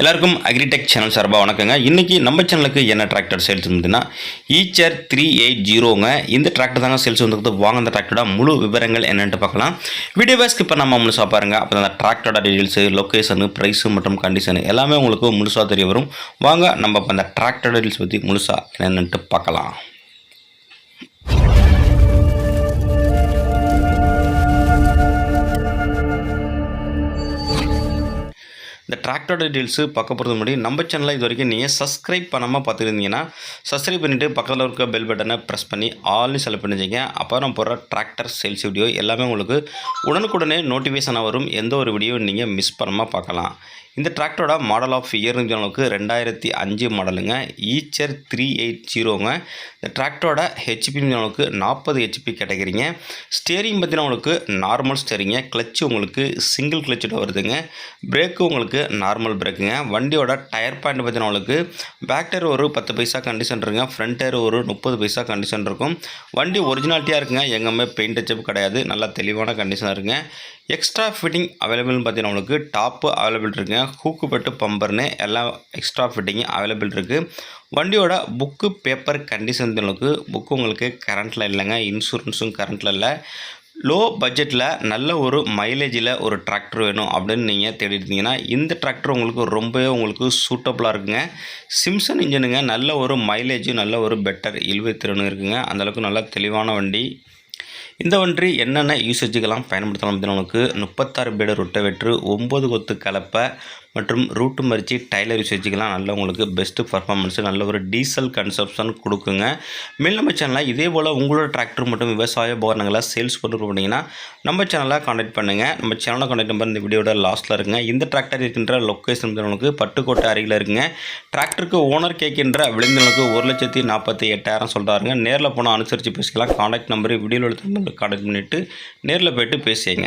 எல்லாருக்கும் agritech channel சார்பாக வணக்கங்க. இன்றைக்கி நம்ம சேனலுக்கு என்ன டிராக்டர் சேல்ஸ் வந்துன்னா ஈச்சர் த்ரீ எயிட் ஜீரோங்க இந்த டிராக்டர் தாங்க சேல்ஸ் வந்துருக்குது. வாங்க அந்த டிராக்டரோட முழு விவரங்கள் என்னென்னு பார்க்கலாம். வீடியோவை ஸ்கிப் நம்ம முழுசாக பாருங்கள் அப்போ அந்த டிராக்டரோட டீட்டெயில்ஸு லொக்கேஷனு ப்ரைஸு மற்றும் கண்டிஷனு எல்லாமே உங்களுக்கு முழுசாக தெரிய வரும். வாங்க நம்ம இப்போ அந்த டிராக்டரோட டீட்டெயில்ஸ் பற்றி முழுசாக என்னென்ட்டு பார்க்கலாம். இந்த டிராக்டரோட டீட்டெயில்ஸு பார்க்க போகிறது முன்னாடி நம்ம சேனலை இது வரைக்கும் நீங்கள் சப்ஸ்கிரைப் பண்ணாமல் பார்த்துருந்தீங்கன்னா சப்ஸ்கிரைப் பண்ணிவிட்டு பக்கத்தில் இருக்க பெல் பட்டனை ப்ரெஸ் பண்ணி ஆல்னு செலக்ட் பண்ணிச்சிங்க அப்போ நான் போடுற டிராக்டர் சேல்ஸ் வீடியோ எல்லாமே உங்களுக்கு உடனுக்குடனே நோட்டிஃபிகேஷனாக வரும். எந்த ஒரு வீடியோ நீங்கள் மிஸ் பண்ணாமல் பார்க்கலாம். இந்த டிராக்டரோட மாடல் ஆஃப் இயர்னு அளவுக்கு ரெண்டாயிரத்தி அஞ்சு மாடலுங்க ஈச்சர் த்ரீ எயிட் ஜீரோங்க இந்த டிராக்டரோட ஹெச்பி அளவுக்கு நாற்பது ஹெச்பி கிடைக்கிறீங்க ஸ்டேரிங் பார்த்தீங்கன்னா உங்களுக்கு நார்மல் ஸ்டேரிங்க கிளச்சு உங்களுக்கு சிங்கிள் கிளச்சோட வருதுங்க. பிரேக்கு உங்களுக்கு நார்மல் பிரேக்குங்க வண்டியோட டயர் பாயிண்ட் பார்த்தீங்கன்னா உங்களுக்கு பேக் டயர் ஒரு பத்து பைசா கண்டிஷன் இருக்குங்க ஃப்ரண்ட் டயர் ஒரு முப்பது பைசா கண்டிஷன் இருக்கும். வண்டி ஒரிஜினாலிட்டியாக இருக்குங்க எங்கேயுமே பெயிண்ட் டச்சப் கிடையாது நல்லா தெளிவான கண்டிஷனாக இருக்குங்க. எக்ஸ்ட்ரா ஃபிட்டிங் அவைலபிள்னு பார்த்தீங்கன்னா உங்களுக்கு டாப்பு அவைலபிள் இருக்குங்க ஹூக்கு பெட்டு பம்பர்னு எல்லாம் எக்ஸ்ட்ரா ஃபிட்டிங் அவைலபிள் இருக்குது வண்டியோட புக்கு பேப்பர் கண்டிஷன் உங்களுக்கு புக்கு உங்களுக்கு கரண்ட்டில் இல்லைங்க இன்சூரன்ஸும் கரண்ட்டில் இல்லை. லோ பட்ஜெட்டில் நல்ல ஒரு மைலேஜில் ஒரு டிராக்டர் வேணும் அப்படின்னு நீங்கள் தேடிட்டு இந்த டிராக்டர் உங்களுக்கு ரொம்பவே உங்களுக்கு சூட்டபுளாக இருக்குங்க. சிம்சன் இன்ஜினுங்க நல்ல ஒரு மைலேஜும் நல்ல ஒரு பெட்டர் இழுவைத்திறன் இருக்குங்க. அந்தளவுக்கு நல்ல தெளிவான வண்டி. இந்த ஒன்றி என்னென்ன யூசேஜுக்கெல்லாம் பயன்படுத்தலாம் அப்படின்னா நமக்கு முப்பத்தாறு பேடு ரொட்டவேட்ரு ஒம்பது கொத்து கலப்பை மற்றும் ரூட்டு மறிச்சு டைலர் யூசேஜுக்கெல்லாம் நல்ல உங்களுக்கு பெஸ்ட்டு பர்ஃபார்மன்ஸு நல்ல ஒரு டீசல் கன்சப்ஷன் கொடுக்குங்க. மேல் நம்ம சேனலில் இதே போல் உங்களோட டிராக்டர் மற்றும் விவசாய உபகரணங்களை சேல்ஸ் கொண்டு போனீங்கன்னா நம்ம சேனலாக காண்டாக்ட் பண்ணுங்கள் நம்ம சேனலை காண்டாக்ட் நம்பர் இந்த வீடியோட லாஸ்ட்டில் இருக்குங்க. இந்த டிராக்டர் இருக்கின்ற லொக்கேஷன் உங்களுக்கு பட்டுக்கோட்டை அருகில் இருக்குங்க. டிராக்டருக்கு ஓனர் கேட்கின்ற விளைந்தவனுக்கு ஒரு லட்சத்தி நாற்பத்தி எட்டாயிரம் சொல்கிறாருங்க நேரில் போனால் அனுசரித்து பேசிக்கலாம். காண்டாக்ட் நம்பர் வீடியோவில் எடுத்து பண்ணிவிட்டு நேரில் போயிட்டு பேசிங்க.